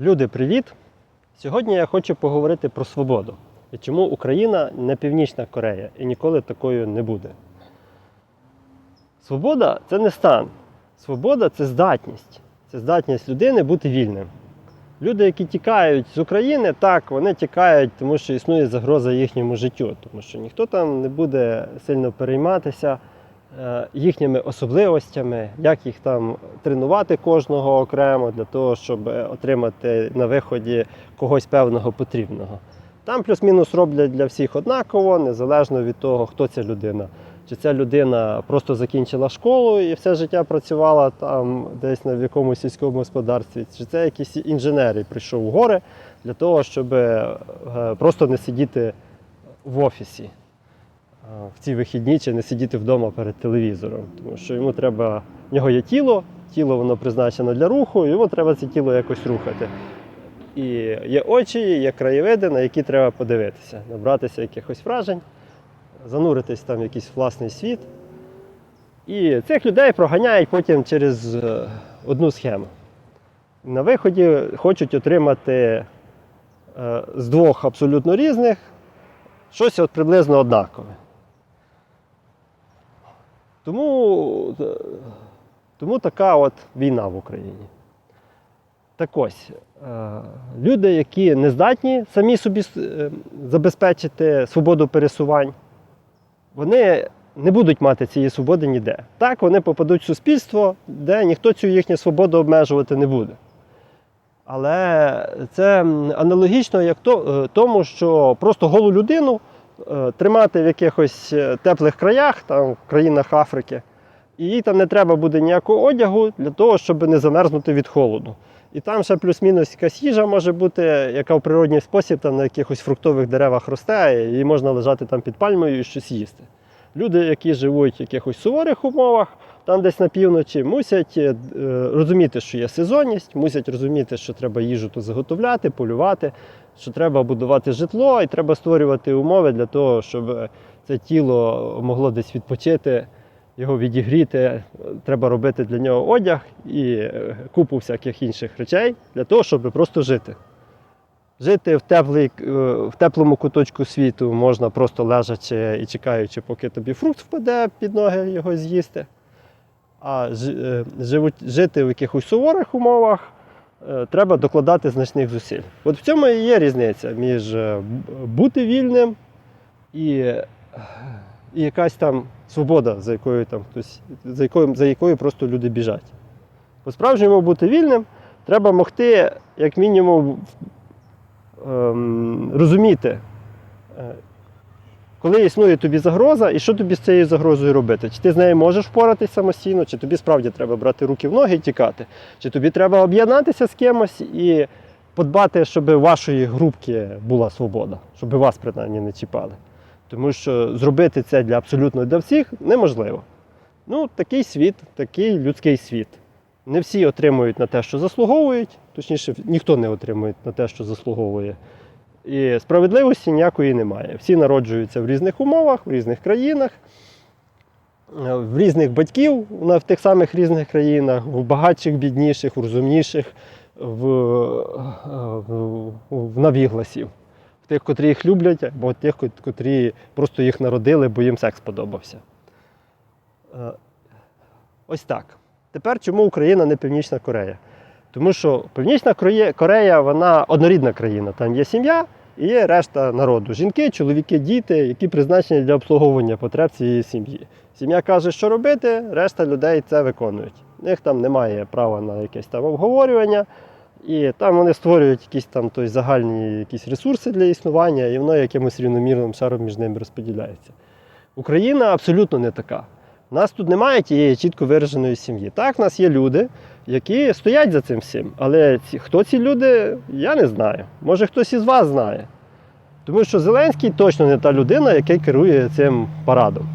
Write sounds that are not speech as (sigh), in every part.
Люди, привіт! Сьогодні я хочу поговорити про свободу і чому Україна не Північна Корея і ніколи такою не буде. Свобода це не стан. Свобода це здатність. Це здатність людини бути вільним. Люди, які тікають з України, так, вони тікають, тому що існує загроза їхньому життю, тому що ніхто там не буде сильно перейматися їхніми особливостями, як їх там тренувати кожного окремо для того, щоб отримати на виході когось певного потрібного. Там плюс-мінус роблять для всіх однаково, незалежно від того, хто ця людина. Чи ця людина просто закінчила школу і все життя працювала там десь на якомусь сільському господарстві, чи це якийсь інженер і прийшов у гори для того, щоб е, просто не сидіти в офісі е, в ці вихідні, чи не сидіти вдома перед телевізором. Тому що йому треба, в нього є тіло, тіло воно призначено для руху, йому треба це тіло якось рухати. І є очі, є краєвиди, на які треба подивитися, набратися якихось вражень зануритись там в якийсь власний світ. І цих людей проганяють потім через е, одну схему. На виході хочуть отримати е, з двох абсолютно різних щось от приблизно однакове. Тому, е, тому така от війна в Україні. Так ось, е, люди, які не здатні самі собі е, забезпечити свободу пересувань, вони не будуть мати цієї свободи ніде. Так, вони попадуть в суспільство, де ніхто цю їхню свободу обмежувати не буде. Але це аналогічно як тому, що просто голу людину тримати в якихось е, теплих краях, там, в країнах Африки, і їй там не треба буде ніякого одягу для того, щоб не замерзнути від холоду. І там ще плюс-мінус якась їжа може бути, яка в природній спосіб там на якихось фруктових деревах росте, і можна лежати там під пальмою і щось їсти. Люди, які живуть в якихось суворих умовах, там десь на півночі, мусять е, розуміти, що є сезонність, мусять розуміти, що треба їжу тут заготовляти, полювати, що треба будувати житло і треба створювати умови для того, щоб це тіло могло десь відпочити його відігріти, треба робити для нього одяг і е, купу всяких інших речей для того, щоб просто жити. Жити в, теплий, е, в теплому куточку світу можна просто лежачи і чекаючи, поки тобі фрукт впаде під ноги його з'їсти. А е, жити в якихось суворих умовах треба докладати значних зусиль. От в цьому і є різниця між е, бути вільним і е, і якась там свобода, за якою там хтось, за якою, за якою просто люди біжать. По-справжньому бути вільним треба могти, як мінімум, ем, розуміти, е, коли існує тобі загроза, і що тобі з цією загрозою робити. Чи ти з нею можеш впоратись самостійно, чи тобі справді треба брати руки в ноги і тікати, чи тобі треба об'єднатися з кимось і подбати, щоб у вашої групки була свобода, щоб вас принаймні не чіпали. Тому що зробити це для абсолютно для всіх неможливо. Ну, такий світ, такий людський світ. Не всі отримують на те, що заслуговують, точніше, ніхто не отримує на те, що заслуговує. І справедливості ніякої немає. Всі народжуються в різних умовах, в різних країнах, в різних батьків в тих самих різних країнах, в багатших, бідніших, в розумніших, в, в, в навігласів в тих, котрі їх люблять, або тих, котрі просто їх народили, бо їм секс подобався. Е, Ось так. Тепер чому Україна не Північна Корея? Тому що Північна Корея, вона однорідна країна. Там є сім'я і є решта народу. Жінки, чоловіки, діти, які призначені для обслуговування потреб цієї сім'ї. Сім'я каже, що робити, решта людей це виконують. У них там немає права на якесь там обговорювання. І там вони створюють якісь там той, загальні якісь ресурси для існування, і воно якимось рівномірним шаром між ними розподіляється. Україна абсолютно не така. У нас тут немає тієї чітко вираженої сім'ї. Так, в нас є люди, які стоять за цим всім. Але ці, хто ці люди, я не знаю. Може хтось із вас знає. Тому що Зеленський точно не та людина, яка керує цим парадом.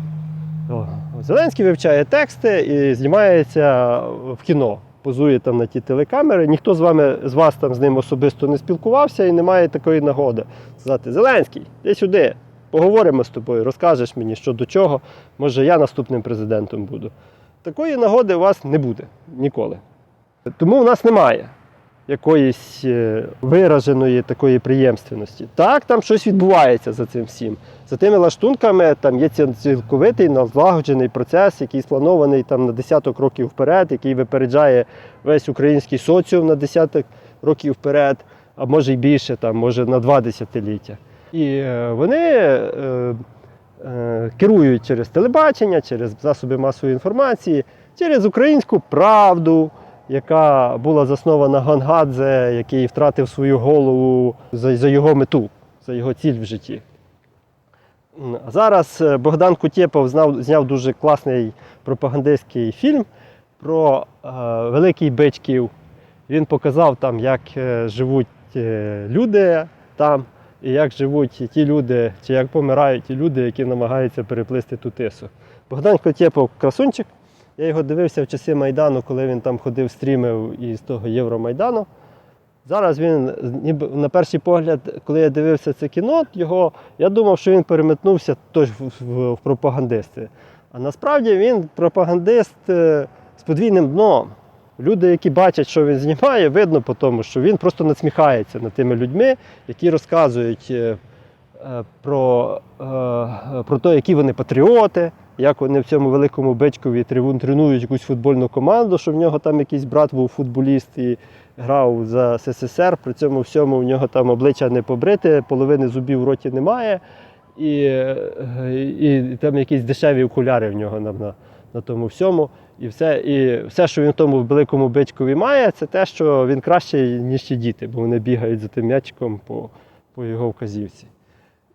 Зеленський вивчає тексти і знімається в кіно, позує там на ті телекамери. Ніхто з вами з вас там з ним особисто не спілкувався і немає такої нагоди. Сказати, Зеленський, ти сюди, поговоримо з тобою, розкажеш мені, що до чого. Може, я наступним президентом буду. Такої нагоди у вас не буде ніколи. Тому у нас немає якоїсь е, вираженої такої приємственності. Так, там щось відбувається за цим всім. За тими лаштунками там є ці- цілковитий налагоджений процес, який спланований там на десяток років вперед, який випереджає весь український соціум на десяток років вперед, а може й більше, там, може на два десятиліття. І е, вони е, е, керують через телебачення, через засоби масової інформації, через українську правду, яка була заснована Гангадзе, який втратив свою голову за, його мету, за його ціль в житті. Зараз Богдан Кутєпов знав, зняв дуже класний пропагандистський фільм про е, великий бичків. Він показав там, як живуть люди там, і як живуть ті люди, чи як помирають ті люди, які намагаються переплисти ту тису. Богдан Котєпов красунчик. Я його дивився в часи Майдану, коли він там ходив, стрімив із того Євромайдану. Зараз він, ніби на перший погляд, коли я дивився це кіно, його, я думав, що він переметнувся в, в пропагандисти. А насправді він пропагандист е, з подвійним дном. Люди, які бачать, що він знімає, видно по тому, що він просто насміхається над тими людьми, які розказують е, е, про, е, про те, які вони патріоти, як вони в цьому великому бичкові тренують якусь футбольну команду, що в нього там якийсь брат був футболіст і грав за СССР, при цьому всьому в нього там обличчя не побрите, половини зубів в роті немає, і, і, і там якісь дешеві окуляри в нього на, на, на тому всьому. І все, і все, що він в тому великому бичкові має, це те, що він кращий, ніж ті діти, бо вони бігають за тим м'ячиком по, по його вказівці.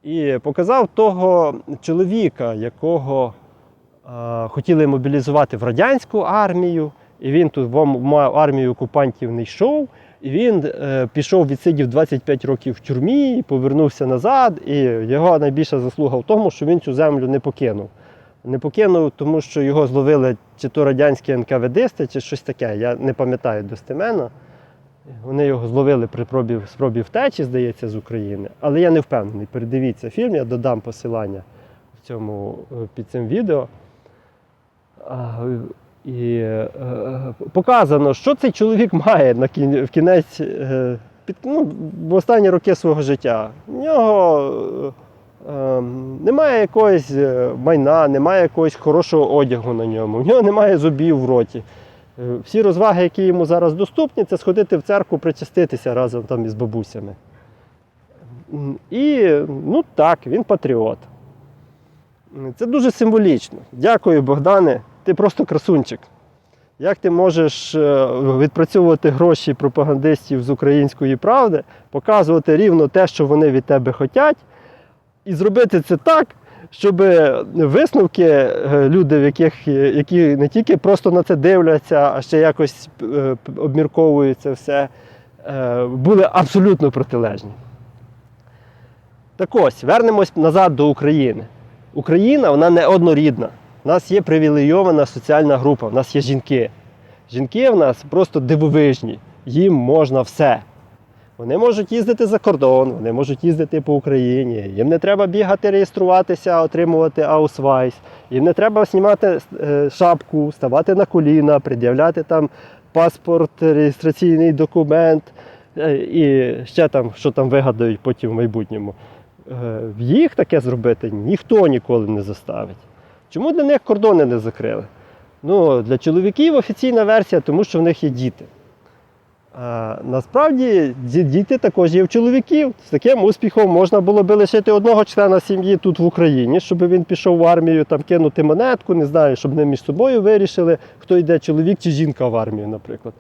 І показав того чоловіка, якого а, хотіли мобілізувати в радянську армію, і він тут в армію окупантів не йшов. І він е, пішов, відсидів 25 років в тюрмі, повернувся назад. І його найбільша заслуга в тому, що він цю землю не покинув. Не покинув, тому що його зловили чи то радянські НКВДисти, чи щось таке. Я не пам'ятаю достеменно. Вони його зловили при пробі, спробі втечі, здається, з України. Але я не впевнений. Передивіться фільм, я додам посилання в цьому, е, під цим відео. А, І е, е, показано, що цей чоловік має на кін- в кінець е, під, ну, в останні роки свого життя. В нього е, немає якогось е, майна, немає якогось хорошого одягу на ньому, в нього немає зубів в роті. Е, Всі розваги, які йому зараз доступні, це сходити в церкву, причаститися разом там із бабусями. І ну так, він патріот. Це дуже символічно. Дякую, Богдане. Ти просто красунчик. Як ти можеш е, відпрацьовувати гроші пропагандистів з української правди, показувати рівно те, що вони від тебе хочуть, і зробити це так, щоб висновки е, люди, в яких, які не тільки просто на це дивляться, а ще якось е, обмірковують це все, е, були абсолютно протилежні. Так ось, вернемось назад до України. Україна вона не однорідна. У нас є привілейована соціальна група, у нас є жінки. Жінки в нас просто дивовижні, їм можна все. Вони можуть їздити за кордон, вони можуть їздити по Україні. Їм не треба бігати, реєструватися, отримувати аусвайс. Їм не треба знімати е, шапку, ставати на коліна, пред'являти там паспорт, реєстраційний документ е, і ще там, що там вигадають потім в майбутньому. Е, Їх таке зробити ніхто ніколи не заставить. Чому для них кордони не закрили? Ну, для чоловіків офіційна версія, тому що в них є діти. Насправді діти також є в чоловіків. З таким успіхом можна було би лишити одного члена сім'ї тут в Україні, щоб він пішов в армію, там кинути монетку, не знаю, щоб вони між собою вирішили, хто йде, чоловік чи жінка в армію, наприклад.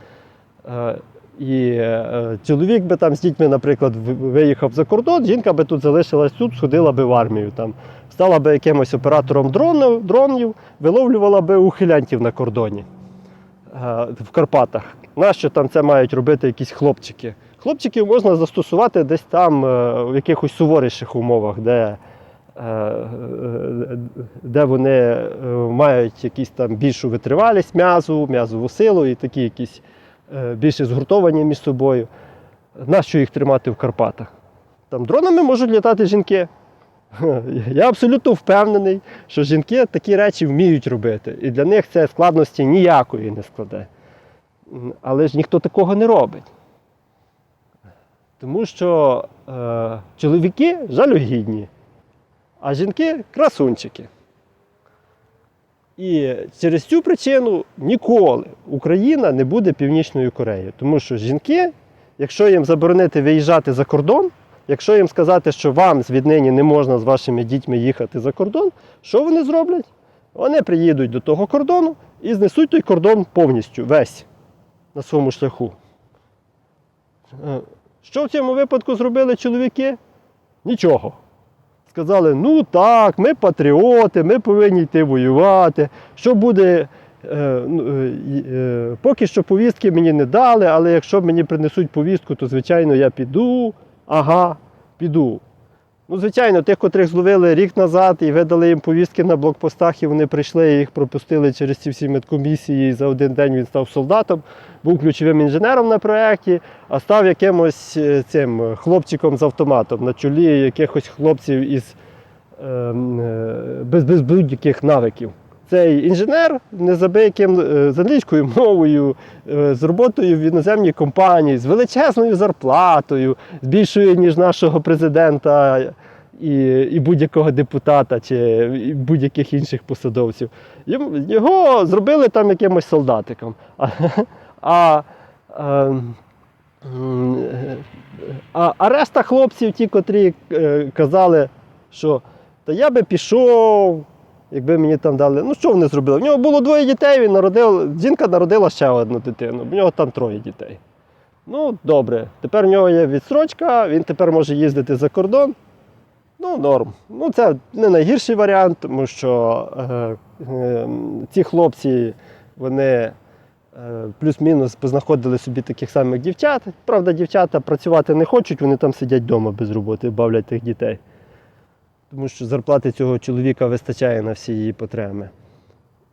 І е, чоловік би там з дітьми, наприклад, виїхав за кордон, жінка би тут залишилась тут, сходила би в армію. Там, стала би якимось оператором дронів, дронів виловлювала би ухилянтів на кордоні е, в Карпатах. Нащо там це мають робити якісь хлопчики? Хлопчиків можна застосувати десь там е, в якихось суворіших умовах, де, е, е, де вони мають якісь там більшу витривалість м'язу, м'язову силу і такі якісь більше згуртовані між собою. Нащо їх тримати в Карпатах? Там дронами можуть літати жінки. (laughs) Я абсолютно впевнений, що жінки такі речі вміють робити. І для них це складності ніякої не складе. Але ж ніхто такого не робить. Тому що е, чоловіки жалюгідні, а жінки красунчики. І через цю причину ніколи Україна не буде Північною Кореєю. Тому що жінки, якщо їм заборонити виїжджати за кордон, якщо їм сказати, що вам з віднині не можна з вашими дітьми їхати за кордон, що вони зроблять? Вони приїдуть до того кордону і знесуть той кордон повністю, весь на своєму шляху. Е, Що в цьому випадку зробили чоловіки? Нічого. Сказали, ну так, ми патріоти, ми повинні йти воювати. Що буде, е, ну, е, е, поки що повістки мені не дали, але якщо мені принесуть повістку, то звичайно я піду. Ага, піду. Ну, звичайно, тих, котрих зловили рік назад і видали їм повістки на блокпостах, і вони прийшли і їх пропустили через ці всі медкомісії. І за один день він став солдатом, був ключовим інженером на проєкті, а став якимось е, цим е, хлопчиком з автоматом на чолі якихось хлопців із ем, е, без, без будь-яких навиків. Цей інженер незабияким е, з англійською мовою, е, з роботою в іноземній компанії, з величезною зарплатою, з більшою, ніж нашого президента і, і будь-якого депутата чи будь-яких інших посадовців. Його зробили там якимось солдатиком. А, а, е, а, а решта хлопців, ті, котрі е, казали, що та я би пішов, якби мені там дали. Ну що вони зробили? В нього було двоє дітей, він народив, жінка народила ще одну дитину, в нього там троє дітей. Ну, добре, тепер в нього є відстрочка, він тепер може їздити за кордон. Ну, норм. Ну, це не найгірший варіант, тому що е, е, ці хлопці, вони е, плюс-мінус познаходили собі таких самих дівчат. Правда, дівчата працювати не хочуть, вони там сидять вдома без роботи, бавлять тих дітей. Тому що зарплати цього чоловіка вистачає на всі її потреби.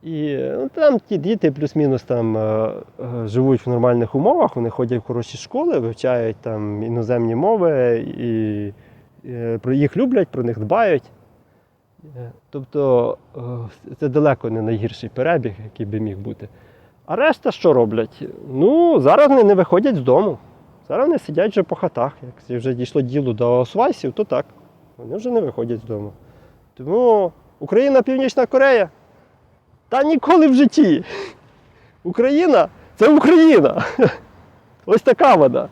І ну, там ті діти плюс-мінус там е, е, живуть в нормальних умовах, вони ходять в хороші школи, вивчають там іноземні мови і е, про їх люблять, про них дбають. Тобто це далеко не найгірший перебіг, який би міг бути. А решта що роблять? Ну, зараз вони не виходять з дому. Зараз вони сидять вже по хатах. Як вже дійшло діло до освайсів, то так. Вони вже не виходять з дому. Тому Україна, Північна Корея. Та ніколи в житті. Україна це Україна. (laughs) Ось така вона.